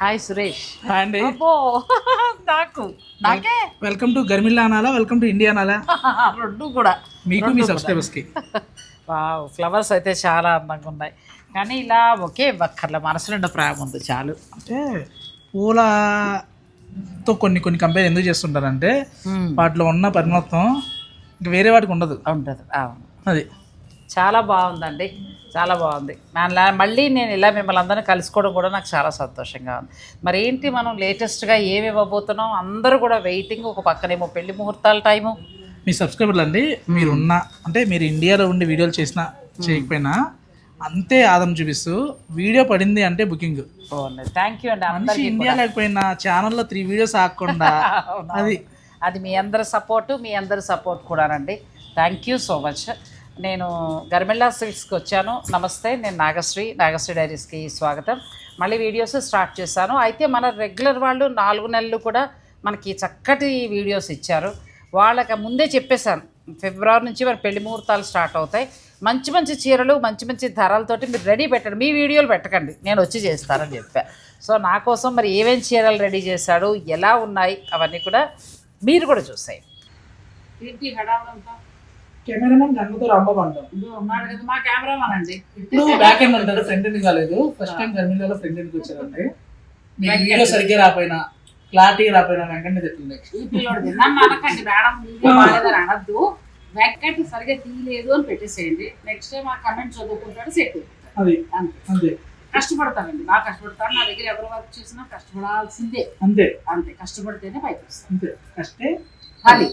Hi Suresh. అండి. నాకు నాకే? వెల్కమ్ టు గర్మిల్లా అనాలా వెల్కమ్ టు ఇండియా అనాలా? రెండు కూడా. మీకు మీ సబ్స్క్రైబర్స్కి ఫ్లవర్స్ అయితే చాలా అందంగా ఉన్నాయి. కానీ ఇలా ఒకే ఒక్కర్ల మనసు నిండా ప్రేమ ఉంది చాలు. అంటే పూలతో కొన్ని కొన్ని కంపేర్ ఎందుకు చేస్తుంటారంటే వాటిలో ఉన్న పరిమళత్వం ఇంక వేరే వాటికి ఉండదు. ఉంటుంది అవును. అది. చాలా బాగుందండి. చాలా బాగుంది. మళ్ళీ నేను ఇలా మిమ్మల్ని అందరినీ కలుసుకోవడం కూడా నాకు చాలా సంతోషంగా ఉంది. మరి ఏంటి మనం లేటెస్ట్గా ఏమి ఇవ్వబోతున్నాం? అందరూ కూడా వెయిటింగ్ ఒక పక్కనేమో పెళ్ళి ముహూర్తాల టైము. మీ సబ్స్క్రైబర్లు అండి మీరు ఉన్న అంటే మీరు ఇండియాలో ఉండి వీడియోలు చేసినా చేయకపోయినా అంతే ఆదరణ చూపిస్తూ వీడియో పడింది అంటే బుకింగ్. థ్యాంక్ యూ అండి మనిషి అందరికీ ఇండియా లేకపోయినా ఛానల్లో త్రీ వీడియోస్ అవును. అది. అది మీ అందరి సపోర్టు మీ అందరి సపోర్ట్ కూడానండి. థ్యాంక్ యూ సో మచ్ నేను గర్మిల్లా స్వీట్స్కి వచ్చాను. నమస్తే నేను నాగశ్రీ నాగశ్రీ డైరీస్కి స్వాగతం. మళ్ళీ వీడియోస్ స్టార్ట్ చేశాను. అయితే మన రెగ్యులర్ వాళ్ళు నాలుగు నెలలు కూడా మనకి చక్కటి వీడియోస్ ఇచ్చారు. వాళ్ళకి ముందే చెప్పేశాను. ఫిబ్రవరి నుంచి మరి పెళ్ళి ముహూర్తాలు స్టార్ట్ అవుతాయి. మంచి మంచి చీరలు మంచి మంచి ధరలతోటి మీరు రెడీ పెట్టండి. మీ వీడియోలు పెట్టకండి. నేను వచ్చి చేస్తానని చెప్పా. సో నా కోసం మరి ఏమేం చీరలు రెడీ చేశాడు ఎలా ఉన్నాయి అవన్నీ కూడా మీరు కూడా చూసాయి ఏంటి హడావులంతా కెమెరామెన్ గన్నుతో రాంబాబు అంటాం ఉన్నాడు కదా మా కెమెరామాన్ అండి. ఇప్పుడు బ్యాక్ ఎండ్ ఉంటాడు ఫ్రంట్ ఎండ్ కాలేదు. ఫస్ట్ టైం గర్మిల్లాలో ఫ్రంట్ ఎండ్కి వచ్చారండి. మీ వీడియో సరిగ్గా రాపోయినా క్లారిటీ రాపోయినా నన్ను అనకండి మేడం బాగాలేదని అనద్దు. వెంకట్ సరిగ్గా తీయలేదు అని పెట్టేసేయండి. నెక్స్ట్ టైం ఆ కమెంట్ చదువుకుంటాడు సెట్ అది అంతే. అంతే. కష్టపడతానండి బాగా కష్టపడతాను నా దగ్గర ఎవరు వర్క్ చేసినా కష్టపడాల్సిందే. అంతే. అంతే కష్టపడితేనే పైకి వస్తాను అంతే. కష్టే అది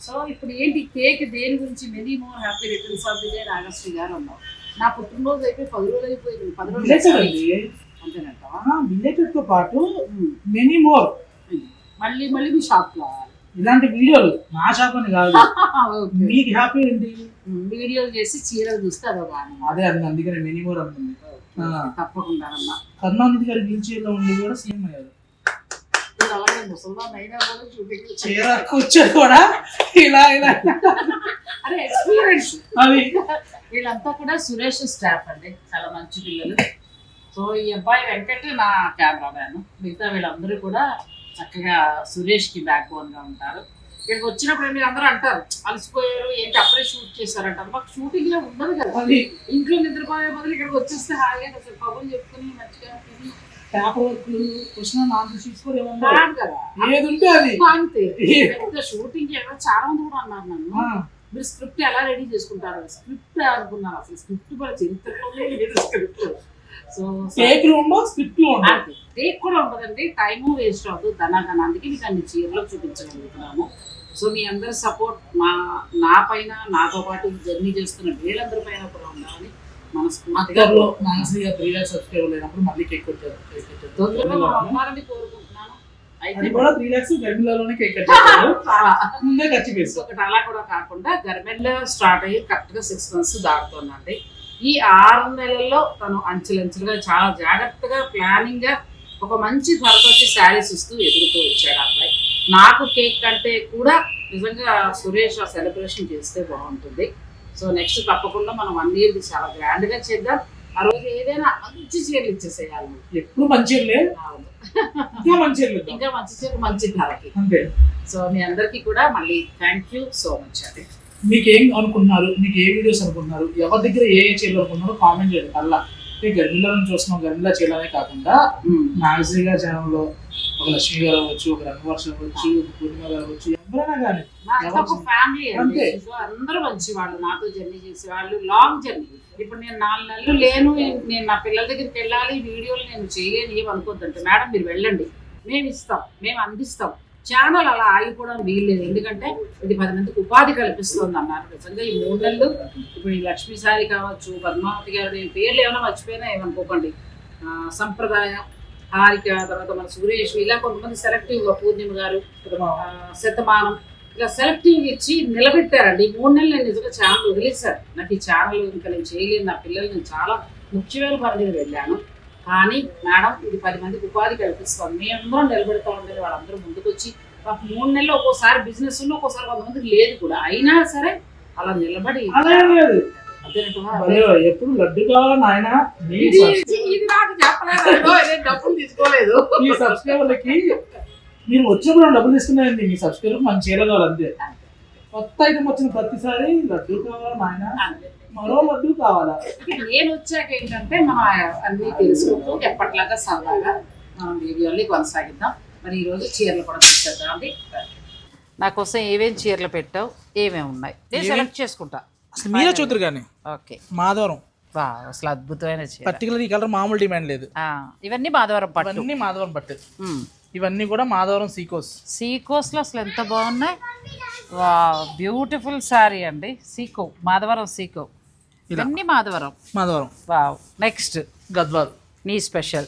సో ఇప్పుడు ఏంటి కేక్ దేని గురించి many more happy returns of the day Nagashri గారు ఉన్నావు నా పుట్టినరోజు అయిపోయి పది రోజులు అయిపోయింది. పది రోజులు అంతేనంటావా బిలేటెడ్తో పాటు. మెనీ మోర్ మళ్ళీ మళ్ళీ మీ షాప్ రావాలి ఇలాంటి వీడియోలు నా షాప్ అని కాదు. మీకు హ్యాపీ ఏంటి? వీడియోలు చేసి చీరలు చూస్తే ఆనందం. అదే అంది అందుకనే మెనీ మోర్ అంటుంది ఆ. తప్పకుండా అమ్మా. కరుణానిధి గారి వీల్ చైర్లో ఉండి కూడా సీఎం అయ్యారు ఇప్పుడు అలాగే ముసల్మాన్ అయినా కూడా చూపించు. చీర కూర్చొని కూడా ఇలా ఇలా. అరే ఎక్స్పీరియన్స్ అది వీళ్ళంతా కూడా సురేష్ స్టాఫ్ అండి చాలా మంచి పిల్లలు. సో ఈ అబ్బాయి వెంకట్ నా కెమెరా మ్యాన్ మిగతా వీళ్ళందరూ కూడా చక్కగా సురేష్కి బ్యాక్ బోన్గా ఉంటారు. ఇక్కడికి వచ్చినప్పుడు మీరు అందరూ అంటారు అలసిపోయారు ఏంటి అప్పుడే షూట్ చేశారంటారు. మాకు షూటింగ్లో ఉండదు కదా. ఇంట్లో నిద్రపోయే బదులు ఇక్కడికి వచ్చేస్తే హాయిగా అసలు కబుర్లు చెప్పుకుని మంచిగా paper work question answer sheets కూడా ఏమన్నా కాదు కదా. ఏది ఉంటే అది అంతే. షూటింగ్ ఎవరో చాలా మంది కూడా అన్నారు నన్ను. మీరు స్క్రిప్ట్ ఎలా రెడీ చేసుకుంటారు? స్క్రిప్ట్ అనుకున్నారు అసలు. స్క్రిప్ట్ కూడా చరిత్రలోనే లేదు స్క్రిప్ట్. సో టేక్ ఉండవు స్క్రిప్ట్లో ఉండవు టేక్ కూడా ఉండదండి. టైము వేస్ట్ అవ్వదు ధనాధన అందుకే మీకు అన్ని చీరలో చూపించగలుగుతున్నాము సో మీ అందరి సపోర్ట్ మా నా పైన నాతో పాటు జర్నీ చేస్తున్న వీళ్ళందరి పైన కూడా ఉండాలని మనస్ఫూర్తిగా గారు త్రీ ల్యాక్స్ సబ్స్క్రైబర్ లేనప్పుడు మళ్ళీ కేక్ కొట్టారు కేక్ అది కూడా త్రీ ల్యాక్స్ గర్మిలాలోనే కేక్ కట్ చేశారు. చాలా ముందే ఖర్చు చేస్తారు ఒకటి అలా కూడా కాకుండా గర్మెంట్ స్టార్ట్ అయ్యి కరెక్ట్గా సిక్స్ మంత్స్ దాటుతుందండి. ఈ ఆరు నెలల్లో తను అంచెలంచెలుగా చాలా జాగ్రత్తగా ప్లానింగ్గా ఒక మంచి ధరతో శారీస్ ఇస్తూ ఎదుగుతూ వచ్చాడు అబ్బాయి. నాకు కేక్ కంటే కూడా నిజంగా సురేష్ ఆ సెలబ్రేషన్ చేస్తే బాగుంటుంది. సో నెక్స్ట్ తప్పకుండా మనం వన్ ఇయర్ది చాలా గ్రాండ్గా చేద్దాం. ఆ రోజు ఏదైనా మంచి చీరలు ఇచ్చేసేయాలి. ఎప్పుడు అవును. ఇంకా మంచిర్లు ఇంకా మంచి చీర మంచి ధరకి. అంతే. సో మీ అందరికీ కూడా మళ్ళీ థ్యాంక్ యూ సో మచ్ అండి. మీకు ఏం అనుకుంటున్నారు? మీకు ఏ వీడియోస్ అనుకుంటున్నారు? ఎవరి దగ్గర ఏ ఏ చీరలు అనుకుంటున్నారో కామెంట్ చేయండి. మళ్ళా. అంటే గర్మిలాలను చూస్తున్నాం. గర్మిలా చీరలనే కాకుండా నాగశ్రీ గారి ఛానల్లో ఒక లక్ష్మి గారు అవ్వచ్చు ఒక రంగవర్ష అవ్వచ్చు ఒక పూర్ణిమ గారు అవ్వచ్చు ఎవరైనా కానీ? ఫ్యామిలీ అండి. సో అందరూ మంచి వాళ్ళు నాతో జర్నీ చేసే వాళ్ళు లాంగ్ జర్నీ ఇప్పుడు నేను నాలుగు నెలలు లేను. నేను నా పిల్లల దగ్గరికి వెళ్ళాలి. వీడియోలు నేను చేయలేను ఏం అనుకోద్దంటే మేడం మీరు వెళ్ళండి. మేము ఇస్తాం. మేము అందిస్తాం. ఛానల్ అలా ఆగిపోవడం వీల్లేదు. ఎందుకంటే ఇది పది మందికి ఉపాధి కల్పిస్తుంది అన్నారు. నిజంగా ఈ మూడు నెలలు ఇప్పుడు ఈ లక్ష్మీసారి కావచ్చు పద్మావతి గారు నేను పేర్లు ఏమైనా మర్చిపోయినా ఏమనుకోకండి. సంప్రదాయ హారిక తర్వాత మన సురేష్ ఇలా కొంతమంది సెలెక్టివ్గా పూర్ణిమ గారు శతమానం ఇలా సెలెక్టివ్ ఇచ్చి నిలబెట్టారండి. ఈ మూడు నెలలు నేను నిజంగా ఛానల్ వదిలేశాను. నాకు ఈ ఛానల్ ఇంకా నేను చేయలేను నా పిల్లలు నేను చాలా ముఖ్యమైన పని మీద వెళ్ళాను. కానీ మేడం ఇది పది మందికి ఉపాధి కల్పిస్తాం మేమందరం నిలబెడతా ఉండేది వాళ్ళందరూ ముందుకు వచ్చి మాకు మూడు నెలలు ఒక్కోసారి బిజినెస్ ఉన్న ఒక్కోసారి కొంతమందికి లేదు కూడా. అయినా సరే అలా నిలబడి ఎప్పుడు లడ్డు కావాలా నాయన? ఇది ఇది నాకు చెప్పలేదు? నేను డబ్బులు తీసుకోలేదు. ఈ సబ్స్క్రైబర్లకి మీరు వచ్చినప్పుడు డబ్బులు తీసుకున్నారండి మీ సబ్స్క్రైబర్ మన చీర కావాలి అంతే. కొత్త ఐటమ్ వచ్చిన ప్రతిసారి లడ్డు కావాలా నాయన? మరో లడ్డు కావాలా? నేను వచ్చాక ఏంటంటే మనం అన్ని తెలుసుకుంటూ ఎప్పటిలాగా సరదాగా మనం వీడియోని కొనసాగిద్దాం. మరి ఈరోజు చీరలు కూడా అండి నా కోసం ఏమేం చీరలు పెట్టావు? ఏమేమి ఉన్నాయి? నేను సెలెక్ట్ చేసుకుంటా. అసలు మీరే చూద్దరు కానీ. ఓకే. మాధవరం. అసలు అద్భుతమైన పర్టికులర్ ఈ కలర్ మామూలు డిమాండ్ లేదు. ఇవన్నీ మాధవరం పట్టు. ఇవన్నీ మాధవరం పట్టు. ఇవన్నీ కూడా మాధవరం సీకోస్ సీకోస్లో అసలు ఎంత బాగున్నాయి? బ్యూటిఫుల్ శారీ అండి. సీకో మాధవరం సీకో ఇవన్నీ మాధవరం. మాధవరం. వావ్. నెక్స్ట్ గద్వాల్. నీ స్పెషల్?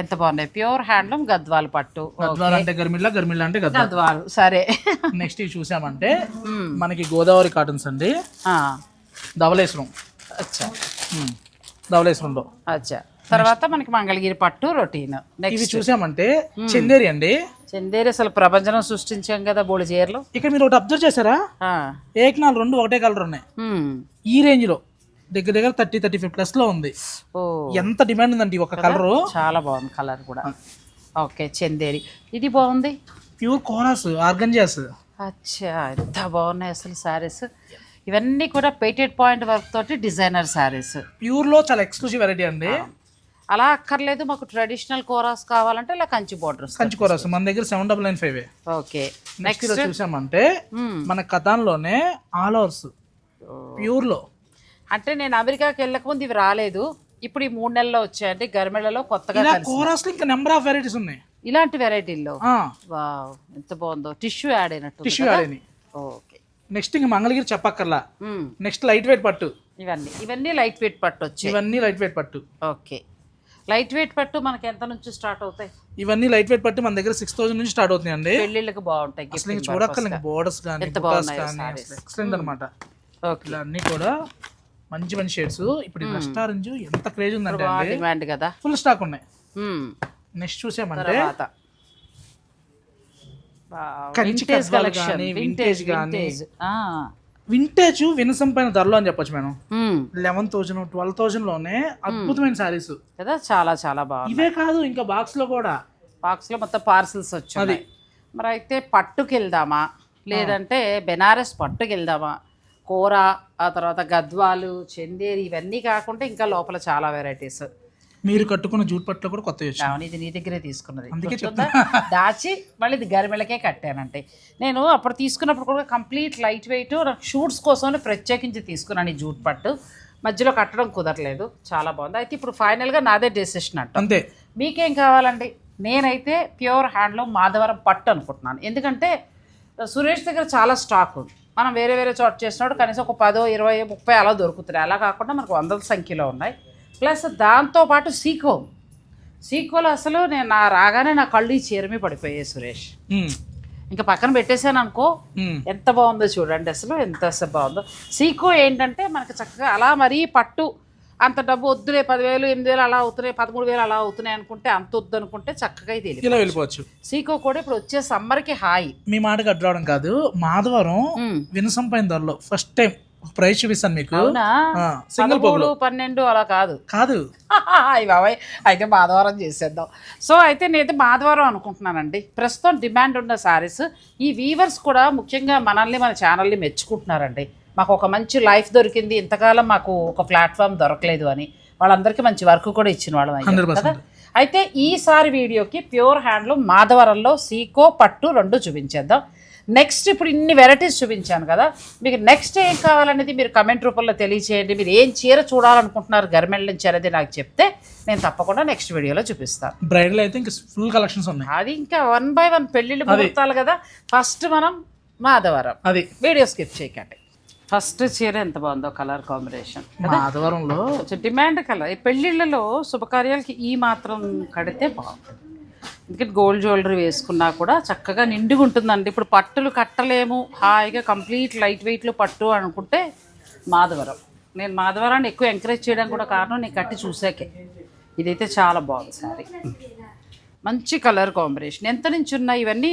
ఎంత బాగున్నాయి? ప్యూర్ హ్యాండ్లూమ్ గద్వాల్ పట్టు. గద్వాల్ అంటే గర్మిల్లా గర్మిల్లా అంటే గద్వాల్. సరే. నెక్స్ట్ ఇవి చూసామంటే. మనకి గోదావరి కాటన్స్ అండి. ధవలేశ్వరం అచ్చా. ధవలేశ్వరంలో అచ్చా. తర్వాత మనకి మంగళగిరి పట్టు రొటీన్. ఇవి నెక్స్ట్ చూసామంటే చందేరి అండి. చందేరి అసలు ప్రపంచం సృష్టించాం కదా బోడి చీరలు. ఇక్కడ మీరు ఒకటి అబ్జర్వ్ చేశారా? ఏకనాలు రెండు ఒకటే కలర్ ఉన్నాయి. ఈ రేంజ్లో దగ్గర దగ్గర థర్టీ థర్టీ ఫైవ్ ప్లస్లో ఉంది. ఓ. ఎంత డిమాండ్ ఉందండి ఒక కలర్ చాలా బాగుంది కలర్ కూడా. ఓకే చందేరి. ఇది బాగుంది? Pure koras organzas. అచ్చా ఎంత బాగున్నాయి అసలు శారీస్ ఇవన్నీ కూడా పేటెడ్ పాయింట్ వర్క్ తోటి డిజైనర్ శారీస్ ప్యూర్లో చాలా ఎక్స్క్లూజివ్ వెరైటీ అండి. అలా అక్కర్లేదు మాకు ట్రెడిషనల్ కోరాస్ కావాలంటే ఇలా కంచి బోర్డర్స్ కంచి కోరాస్ మన దగ్గర seven double nine five okay. Next చూసామంటే మ్మ్. మన కథాన్లోనే ఆల్ ఓవర్స్ ప్యూర్లో. అంటే నేను అమెరికాకి వెళ్ళకముందు ఇవి రాలేదు. ఇప్పుడు ఈ మూడు నెలల్లో వచ్చాయంటే గర్మెళ్ళలో కొత్తగా ఇలా కలిసి కోరాస్ ఇంకా నెంబర్ ఆఫ్ వెరైటీస్ ఉన్నాయి. ఇలాంటి వెరైటీల్లో? వావ్ ఎంత బాగుందో. టిష్యూ యాడ్ అయినట్టు టిష్యూ ఆడని ఓకే. నెక్స్ట్ ఇంకా మంగళగిరి చెప్పక్కర్లా. మ్మ్. నెక్స్ట్ లైట్ వెయిట్ పట్టు. ఇవన్నీ. ఇవన్నీ లైట్ వెయిట్ పట్టు వచ్చాయి. ఇవన్నీ లైట్ వెయిట్ పట్టు. ఓకే. లైట్ వెయిట్ పట్టు మనకి ఎంత నుంచి స్టార్ట్ అవుతాయి? ఇవన్నీ లైట్ వెయిట్ పట్టు మన దగ్గర సిక్స్ థౌసండ్ నుంచి స్టార్ట్ అవుతున్నాయండి పెళ్ళిళ్ళకి బాగుంటాయి అసలు ఇంక చూడక్కర్లేదు బోర్డర్స్ కానీ ఎంత బాగున్నాయో కానీ sarees. ఎక్సలెంట్. ఓకే. ఇలా అన్ని కూడా మంచి మంచి షేడ్స్. ఇప్పుడు రెస్టారెంట్ ఎంత క్రేజ్ ఉందంటే బాగా డిమాండ్ కదా. ఫుల్ స్టాక్ ఉన్నాయి. నెక్స్ట్ చూసామంటే కంచి కలెక్షన్ వింటేజ్. వింటేజ్ వినసం పైన ధరలో అని చెప్పొచ్చు మేడం. లెవెన్ థౌసండ్ ట్వెల్వ్ థౌసండ్లోనే అద్భుతమైన సారీస్ కదా చాలా చాలా బాగుంది ఇవే కాదు ఇంకా బాక్స్లో కూడా. బాక్స్లో మొత్తం పార్సిల్స్ వచ్చాయి మరి అయితే పట్టుకి వెళ్దామా లేదంటే బెనారస్ పట్టుకి వెళ్దామా కూర ఆ తర్వాత గద్వాలు చందేరి ఇవన్నీ కాకుండా ఇంకా లోపల చాలా వెరైటీస్. మీరు కట్టుకున్న జూట్ పట్టులో కూడా కొత్త అవును ఇది నీ దగ్గరే తీసుకున్నది? దాచి మళ్ళీ ఇది గరిమెలకే కట్టానంటే. నేను అప్పుడు తీసుకున్నప్పుడు కూడా కంప్లీట్ లైట్ వెయిట్ నాకు షూట్స్ కోసం ప్రత్యేకించి తీసుకున్నాను ఈ జూట్ పట్టు మధ్యలో కట్టడం కుదరలేదు. చాలా బాగుంది. అయితే ఇప్పుడు ఫైనల్గా నాదే డెసిషన్ అంట. అంతే. మీకేం కావాలండి? నేనైతే ప్యూర్ హ్యాండ్లూమ్ మాధవరం పట్టు అనుకుంటున్నాను. ఎందుకంటే సురేష్ దగ్గర చాలా స్టాక్. ఉంది మనం వేరే వేరే చోట చేసినప్పుడు కనీసం ఒక పదో ఇరవై ముప్పై అలా దొరుకుతున్నాయి. అలా కాకుండా మనకు వందల సంఖ్యలో ఉన్నాయి. ప్లస్ దాంతోపాటు సీకో. సీకోలో అసలు నేను నా రాగానే నా కళ్ళు ఈ చీరమి పడిపోయాయి సురేష్. ఇంకా పక్కన పెట్టేశాను అనుకో. ఎంత బాగుందో చూడండి అసలు ఎంత అసలు బాగుందో. సీకో ఏంటంటే మనకి చక్కగా అలా మరీ పట్టు అంత డబ్బు వద్దులే పదివేలు ఎనిమిది వేలు అలా అవుతున్నాయి పదమూడు వేలు అలా అవుతున్నాయి అనుకుంటే అంత వద్దు అనుకుంటే చక్కగా ఇది. ఇలా వెళ్ళిపోవచ్చు. సీకో కూడా ఇప్పుడు వచ్చే సమ్మర్కి హాయి. మీ మాటకి అడ్డు రావడం కాదు మాధవరం ఉమ్. వినసం పైన ధరలో ఫస్ట్ టైం ప్రైస్ చూపిస్తాను మీకు. సింగిల్ పదమూడు పన్నెండు అలా కాదు. కాదు. బాబాయ్ అయితే మాధవరం చేసేద్దాం. సో అయితే నేనైతే మాధవరం అనుకుంటున్నానండి. ప్రస్తుతం డిమాండ్ ఉన్న సారీస్ ఈ వీవర్స్ కూడా ముఖ్యంగా మనల్ని మన ఛానల్ని మెచ్చుకుంటున్నారండి. మాకు ఒక మంచి లైఫ్ దొరికింది ఇంతకాలం మాకు ఒక ప్లాట్ఫామ్ దొరకలేదు అని. వాళ్ళందరికీ మంచి వర్క్ కూడా ఇచ్చిన వాళ్ళం కదా? అయితే ఈసారి వీడియోకి ప్యూర్ హ్యాండ్లూమ్ మాధవరంలో సీకో పట్టు రెండు చూపించేద్దాం. నెక్స్ట్ ఇప్పుడు ఇన్ని వెరైటీస్ చూపించాను కదా మీకు నెక్స్ట్ ఏం కావాలనేది మీరు కమెంట్ రూపంలో తెలియచేయండి. మీరు ఏం చీర చూడాలనుకుంటున్నారు గర్మెల్ నుంచి అనేది నాకు చెప్తే నేను తప్పకుండా నెక్స్ట్ వీడియోలో చూపిస్తాను. బ్రైడల్ అయితే ఇంకా ఫుల్ కలెక్షన్స్ ఉన్నాయి. అది ఇంకా వన్ బై వన్ పెళ్ళిళ్ళు ముహూర్తాలు కదా ఫస్ట్ మనం మాధవరం. అది. వీడియో స్కిప్ చేయకండి. ఫస్ట్ చీర ఎంత బాగుందో కలర్ కాంబినేషన్. మాధవరంలో కొంచెం డిమాండ్ కలర్. ఈ పెళ్ళిళ్ళలో శుభకార్యాలకి ఈ మాత్రం కడితే బాగుంటుంది. ఎందుకంటే గోల్డ్ జ్యువెలరీ వేసుకున్నా కూడా చక్కగా నిండుగా ఉంటుందండి. ఇప్పుడు పట్టులు కట్టలేము. హాయిగా కంప్లీట్ లైట్ వెయిట్లో పట్టు అనుకుంటే మాధవరం. నేను మాధవరాన్ని ఎక్కువ ఎంకరేజ్ చేయడానికి కూడా కారణం నేను కట్టి చూసాకే. ఇదైతే చాలా బాగుంది సారీ. మంచి కలర్ కాంబినేషన్. ఎంత నుంచి ఉన్నాయి ఇవన్నీ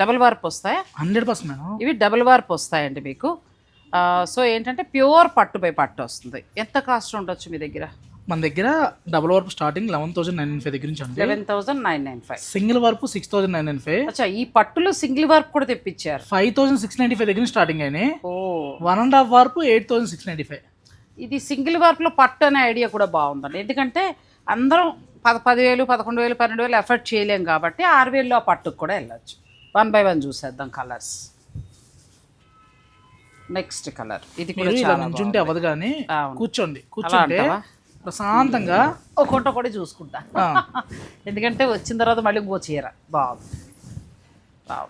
డబుల్ వార్ప్ వస్తాయా? Hundred percent madam. ఇవి డబుల్ వార్ప్ వస్తాయండి మీకు. సో ఏంటంటే ప్యూర్ పట్టు బై పట్టు వస్తుంది. ఎంత కాస్ట్ ఉండొచ్చు మీ దగ్గర? మన దగ్గర double work starting eleven thousand nine five దగ్గర నుంచి eleven thousand nine nine five. Single work six thousand nine nine five. అచ్చా ఈ పట్టులో సింగిల్ వర్క్ కూడా తెప్పించారు. Five thousand six ninety five దగ్గర నుంచి స్టార్టింగ్ అయినాయి. ఓ. వన్ అండ్ హాఫ్ వరకు eight thousand six ninety five. ఇది సింగిల్ వర్క్లో పట్టు అనే ఐడియా కూడా బాగుందండి. ఎందుకంటే అందరం పద పదివేలు పదకొండు వేలు పన్నెండు వేలు ఎఫర్ట్ చేయలేం కాబట్టి ఆరు వేలు ఆ పట్టుకు కూడా వెళ్ళొచ్చు. వన్ బై వన్ చూసేద్దాం కలర్స్. Next colour. ఇది కూడా చాలా నుంచుంటే అవ్వదు కానీ. కూర్చోండి. కూర్చుంటే అంటావా? ప్రశాంతంగా ఒక్కొక్కటి ఒకటి చూసుకుంటా. ఎందుకంటే వచ్చిన తర్వాత మళ్ళీ ఇంకో చీర. బాగుంది.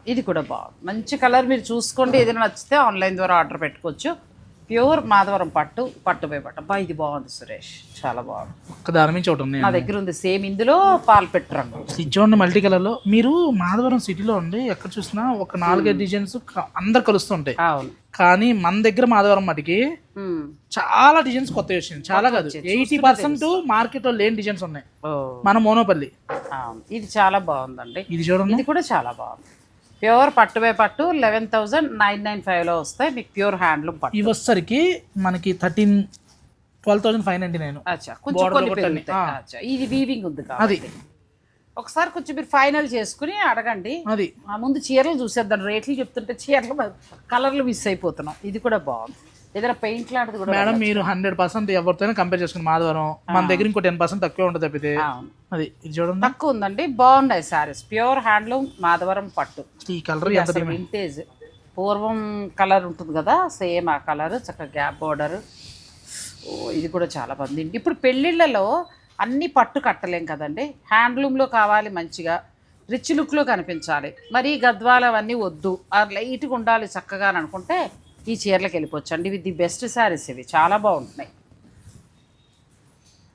ఇది కూడా బాగుంది. మంచి కలర్ మీరు చూసుకోండి. ఏదైనా నచ్చితే ఆన్లైన్ ద్వారా ఆర్డర్ పెట్టుకోవచ్చు. ప్యూర్ మాధవరం పట్టు పట్టు పట్టు అబ్బా ఇది బాగుంది సురేష్. చాలా బాగుంది. ఒక్క దాని నుంచి ఒకటి ఉన్నాయి నా దగ్గర ఉంది. సేమ్ ఇందులో పాలు పెట్టు రంగు. ఇది చూడండి మల్టీ కలర్లో మీరు మాధవరం సిటీలో ఉండి ఎక్కడ చూసినా ఒక నాలుగైదు డిజైన్స్ అందరు కలుస్తుంటాయి. అవును. కానీ మన దగ్గర మాధవరం మటుకి. చాలా డిజైన్స్ కొత్తవి వచ్చినాయి చాలా కాదు. ఎయిటీ పర్సెంట్ మార్కెట్లో లేని డిజైన్స్ ఉన్నాయి. మన మోనోపల్లి. ఇది చాలా బాగుందండి. ఇది చూడండి. ఇది కూడా చాలా బాగుంది. ప్యూర్ పట్టు పై పట్టు లెవెన్ థౌజండ్ నైన్ నైన్ ఫైవ్లో వస్తాయి. మీకు ప్యూర్ హ్యాండ్లూమ్ పట్టు. ఇవి వచ్చేసరికి మనకి thirteen twelve thousand five ninety nine అచ్చా కొంచెం కొన్ని పెరుగుతాయి. అచ్చా ఇది వీవింగ్ ఉంది అది. ఒకసారి కొంచెం మీరు ఫైనల్ చేసుకుని అడగండి. అది. ముందు చీరలు చూసేద్దాం. రేట్లు చెప్తుంటే చీరలు కలర్లు మిస్ అయిపోతున్నాం. ఇది కూడా బాగుంది. ఏదైనా పెయింట్ లాంటిది కూడా మేడం మీరు హండ్రెడ్ పర్సెంట్ ఎవరితోనే కంపేర్ చేసుకుని మాధవరం మన దగ్గర ఇంకో టెన్ పర్సెంట్ తక్కువే ఉంటుంది తప్పితే. అది ఇది చూడండి. తక్కువ ఉందండి. బాగున్నాయి సారీస్ ప్యూర్ హ్యాండ్లూమ్ మాధవరం పట్టు. ఈ కలర్ వింటేజ్ పూర్వం కలర్ ఉంటుంది కదా సేమ్ ఆ కలర్ చక్కగా గ్యాప్ బోర్డర్ ఓ ఇది కూడా చాలా బాగుంది. ఇప్పుడు పెళ్ళిళ్ళలో అన్ని పట్టు కట్టలేం కదండి. హ్యాండ్లూమ్లో కావాలి మంచిగా. రిచ్ లుక్లో కనిపించాలి. మరి గద్వాలు అవన్నీ వద్దు. ఆ లైట్గా ఉండాలి చక్కగా అని అనుకుంటే ఈ చీరలకు వెళ్ళిపోవచ్చు అండి ఇవి ది బెస్ట్ శారీస్ ఇవి. చాలా బాగుంటున్నాయి.